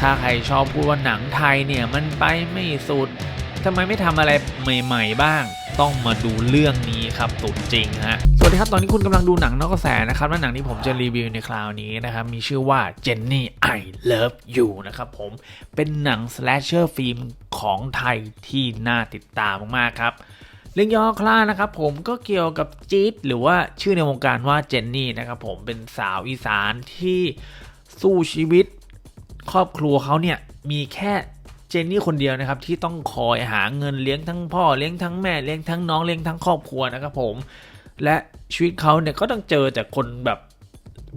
ถ้าใครชอบพูดว่าหนังไทยเนี่ยมันไปไม่สุดทำไมไม่ทำอะไรใหม่ ๆ บ้าง ต้องมาดูเรื่องนี้ครับสุดจริงฮะสวัสดีครับ ตอนนี้คุณกำลังดูหนังนอกกระแสนะครับและหนังที่ผมจะรีวิวในคราวนี้นะครับ มีชื่อว่า Jenny I Love You นะครับผมเป็นหนัง slasher ฟิล์มของไทยที่น่าติดตามมากๆครับเรื่องย่อคร่านะครับผมก็เกี่ยวกับจี๊ดหรือว่าชื่อในวงการว่าเจนนี่นะครับผมเป็นสาวอีสานที่สู้ชีวิต ครอบครัวเขาเนี่ยมีแค่เจนนี่คนเดียวนะครับที่ต้องคอยหาเงินเลี้ยงทั้งพ่อเลี้ยงทั้งแม่เลี้ยงทั้งน้องเลี้ยงทั้งครอบครัวนะครับผม และชีวิตเขาเนี่ยก็ต้องเจอจากคนแบบ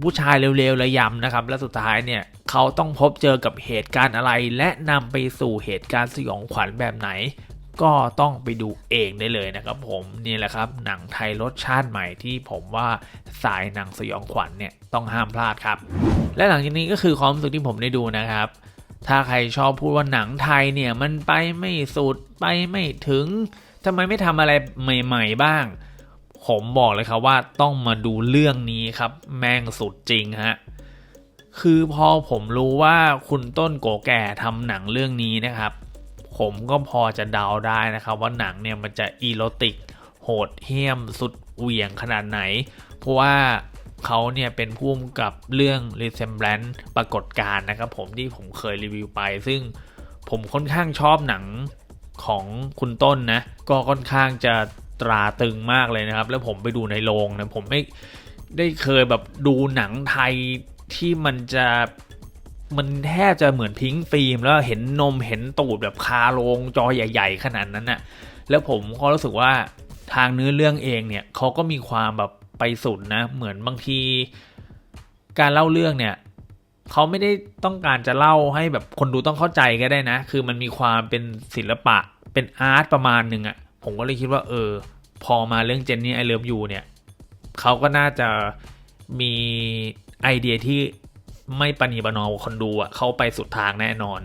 ผู้ชายเร็วๆระยำนะครับ และสุดท้ายเนี่ยเขาต้องพบเจอกับเหตุการณ์อะไร และนำไปสู่เหตุการณ์สยองขวัญแบบไหน ก็ต้องไปดูเองได้เลยนะครับผมนี่แหละครับหนังไทยรสชาติใหม่ที่ผมว่าสายหนังสยองขวัญเนี่ยต้องห้ามพลาดครับและหลังจากนี้ก็คือความรู้สึกที่ผมได้ดูนะครับ ถ้าใครชอบพูดว่าหนังไทยเนี่ยมันไปไม่สุดไปไม่ถึงทำไมไม่ทำอะไรใหม่ ๆบ้าง ผมบอกเลยครับว่าต้องมาดูเรื่องนี้ครับ แม่งสุดจริงฮะคือพอผมรู้ว่าคุณต้นโกแก่ทำหนังเรื่องนี้นะครับ ผมก็พอจะเดาได้นะครับ ว่าหนังเนี่ยมันจะอีโรติก โหดเหี้ยมสุดเหวี่ยงขนาดไหน เพราะว่า เขาเนี่ยเป็นผู้กำกับเรื่อง Resemblance ปรากฏการ์นะครับผมที่ผมเคยรีวิวไป ซึ่งผมค่อนข้างชอบหนังของคุณต้นนะ ก็ค่อนข้างจะตราตึงมากเลยนะครับ แล้วผมไปดูในโรงนะผมไม่ได้เคยแบบดูหนังไทยที่มันจะมันแทบจะเหมือนพิงฟิล์มแล้วเห็นนมเห็นตูดแบบคาโรงจอใหญ่ ๆ ขนาดนั้นน่ะแล้วผมก็รู้สึกว่าทางเนื้อเรื่องเองเนี่ยเขาก็มีความแบบ ไปสุดนะ เหมือนบางที การเล่าเรื่องเนี่ยเขาไม่ได้ต้องการจะเล่าให้แบบคนดูต้องเข้าใจก็ได้นะ คือมันมีความเป็นศิลปะเป็นอาร์ตประมาณหนึ่งอะ่ะผมก็เลยคิดว่าเออ พอมาเรื่องเจนนี่ไอเลิฟยูเนี่ยเขาก็น่าจะมีไอเดียที่ไม่ปณีประนอมคนดูอะ่ะเขาไปสุดทางแน่นอน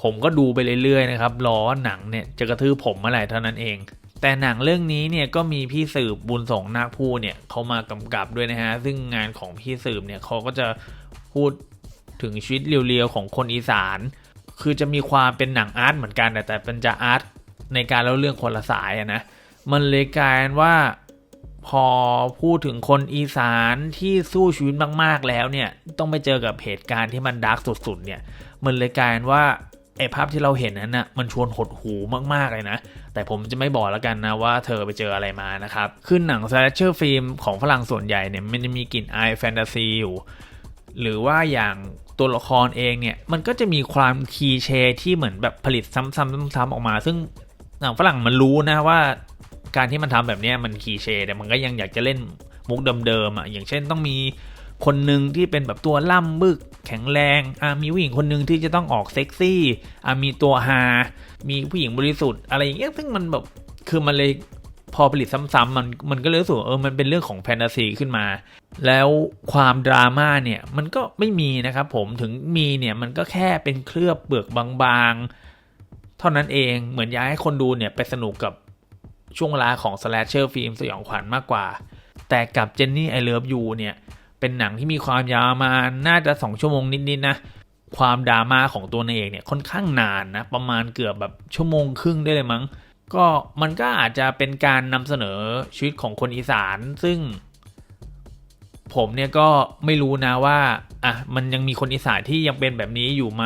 ผมก็ดูไปเรื่อยๆนะครับรอหนังเนี่ยจะกระทืบผมเมื่อไหร่เท่านั้นเอง แต่หนังเรื่องนี้เนี่ยก็มีพี่สืบบุญส่งนาคผู้เนี่ยเขามากำกับด้วยนะฮะ ซึ่งงานของพี่สืบเนี่ยเขาก็จะพูดถึงชีวิตเรียวๆของคนอีสาน คือจะมีความเป็นหนังอาร์ตเหมือนกัน แต่แต่เป็นจะอาร์ตในการเล่าเรื่องคนละสายะนะ มันเลยกลายว่าพอพูดถึงคนอีสานที่สู้ชีวิตมาก ๆ แล้วเนี่ย ต้องไปเจอกับเหตุการณ์ที่มันดาร์กสุด ๆ เนี่ย มันเลยกลายว่า ไอภาพที่เราเห็นนั้นนะ่ะมันชวนหดหูมากๆเลยนะ แต่ผมจะไม่บอกแล้วกันนะว่าเธอไปเจออะไรมานะครับคือหนังสแลชเชอร์ฟิล์มของฝรั่งส่วนใหญ่เนี่ยมันจะมีกลิ่นอายแฟนตาซีอยู่ หรือว่าอย่างตัวละครเองเนี่ย มันก็จะมีความคีเชที่เหมือนแบบผลิตซ้ำๆๆออกมา ซึ่งหนังฝรั่งมันรู้นะว่าการที่มันทำแบบนี้มันคีเชแต่มันก็ยังอยากจะเล่นมุกเดิมๆอะอย่างเช่นต้องมีคนหนึ่งที่เป็นแบบตัวล่ำบึก แข็งแรงอะมีผู้หญิงคนหนึ่งที่จะต้องออกเซ็กซี่อะมีตัวฮามีผู้หญิงบริสุทธิ์อะไรอย่างเงี้ยซึ่งมันแบบคือมันเลยพอผลิตซ้ำๆมันมันก็เลยรู้สึกเออมันเป็นเรื่องของแฟนตาซีขึ้นมา แล้วความดราม่าเนี่ยมันก็ไม่มีนะครับผมถึงมีเนี่ยมันก็แค่เป็นเคลือบเปลือกบางๆ เท่านั้นเองเหมือนอยากให้คนดูเนี่ยไปสนุกกับช่วงเวลาของสแลชเชอร์ฟิล์มสยองขวัญมากกว่า แต่กับเจนนี่ไอเลิฟยูเนี่ย เป็นหนังที่มีความยาวมาน่าจะสองชั่วโมงนิดๆนะ ความดราม่าของตัวเองเนี่ยค่อนข้างนานนะ ประมาณเกือบแบบชั่วโมงครึ่งได้เลยมั้ง ก็มันก็อาจจะเป็นการนำเสนอชีวิตของคนอีสาน ซึ่ง ผมเนี่ยก็ไม่รู้นะว่าอะมันยังมีคนอีสานที่ยังเป็นแบบนี้อยู่ไหม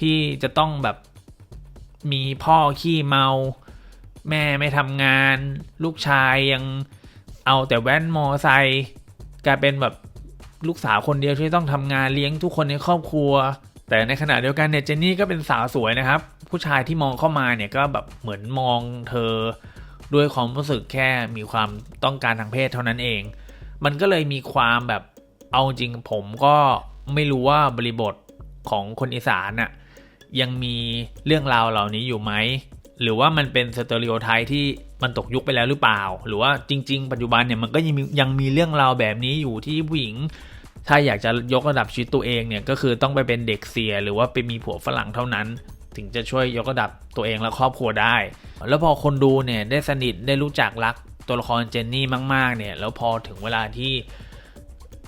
ที่จะต้องแบบมีพ่อขี้เมา แม่ไม่ทำงาน ลูกชายยังเอาแต่แว่นมอไซค์กลายเป็นแบบ ลูกสาวคนเดียวที่ต้องทำงานเลี้ยงทุกคนในครอบครัว แต่ในขณะเดียวกันเนี่ยเจนนี่ก็เป็นสาวสวยนะครับ ผู้ชายที่มองเข้ามาเนี่ยก็แบบเหมือนมองเธอ ด้วยความรู้สึกแค่มีความต้องการทางเพศเท่านั้นเอง มันก็เลยมีความแบบเอาจริงผมก็ไม่รู้ว่าบริบทของคนอีสานน่ะยังมีเรื่องราวเหล่านี้อยู่ไหม หรือว่ามันเป็นสเตอริโอไทป์ที่ มันตกยุคไปแล้วหรือเปล่า หรือว่าจริง ๆ ปัจจุบันเนี่ยมันก็ยังมียังมีเรื่องราวแบบนี้อยู่ที่ผู้หญิง ถ้าอยากจะยกระดับชีวิตตัวเองเนี่ยก็คือต้องไปเป็นเด็กเสีย หรือว่าไปมีผัวฝรั่งเท่านั้น ถึงจะช่วยยกระดับตัวเองและครอบครัวได้ แล้วพอคนดูเนี่ยได้สนิทได้รู้จักรักตัวละครเจนนี่มาก ๆ เนี่ย แล้วพอถึงเวลาที่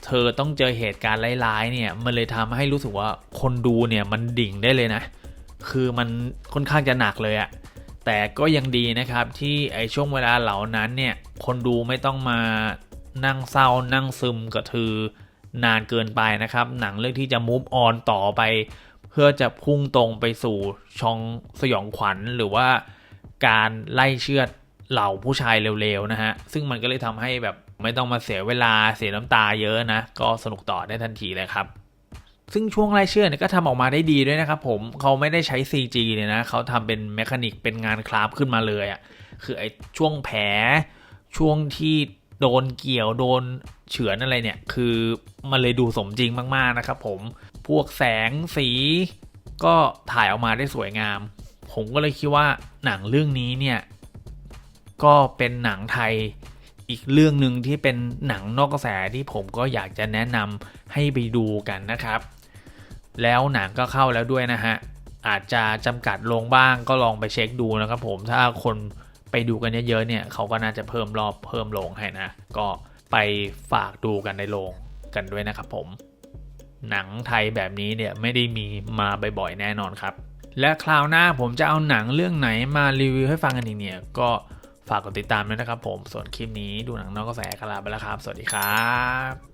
เธอต้องเจอเหตุการณ์ร้ายๆ เนี่ย มันเลยทำให้รู้สึกว่าคนดูเนี่ยมันดิ่งได้เลยนะ คือมันค่อนข้างจะหนักเลยอะ แต่ก็ยังดีนะครับที่ไอช่วงเวลาเหล่านั้นเนี่ยคนดูไม่ต้องมานั่งเศร้านั่งซึมกับเธอนานเกินไปนะครับ หนังเรื่องที่จะมูฟออนต่อไป เพื่อจะพุ่งตรงไปสู่ช่องสยองขวัญหรือว่าการไล่เชือดเหล่าผู้ชายเร็วๆนะฮะ ซึ่งมันก็เลยทำให้แบบไม่ต้องมาเสียเวลาเสียน้ำตาเยอะนะ ก็สนุกต่อได้ทันทีเลยครับ ซึ่งช่วงไล่เชือเนี่ยก็ทำออกมาได้ดีด้วยนะครับผมเขาไม่ได้ใช้ CG เนี่ยนะเขาทำเป็นแมคานิกเป็นงานคราฟขึ้นมาเลยอะ่ะคือไอ้ช่วงแผลช่วงที่โดนเกี่ยวโดนเฉือนอะไรเนี่ย คือมันเลยดูสมจริงมากๆนะครับผมพวกแสงสีก็ถ่ายออกมาได้สวยงาม ผมก็เลยคิดว่าหนังเรื่องนี้เนี่ย ก็เป็นหนังไทยอีกเรื่องหนึ่งที่เป็นหนังนอกกระแสที่ผมก็อยากจะแนะนำให้ไปดูกันนะครับ แล้วหนังก็เข้าแล้วด้วยนะฮะ อาจจะจำกัดลงบ้างก็ลองไปเช็คดูนะครับผมถ้าคนไปดูกันเยอะๆเนี่ยเขาก็น่าจะเพิ่มรอบเพิ่มโรงให้นะ ก็ไปฝากดูกันในโรงกันด้วยนะครับผม หนังไทยแบบนี้เนี่ยไม่ได้มีมาบ่อยๆแน่นอนครับ และคราวหน้าผมจะเอาหนังเรื่องไหนมารีวิวให้ฟังกันอีกเนี่ยก็ฝากกดติดตามด้วยนะครับผม ส่วนคลิปนี้ดูหนังนอกกระแสกันลาไปแล้วครับ สวัสดีครับ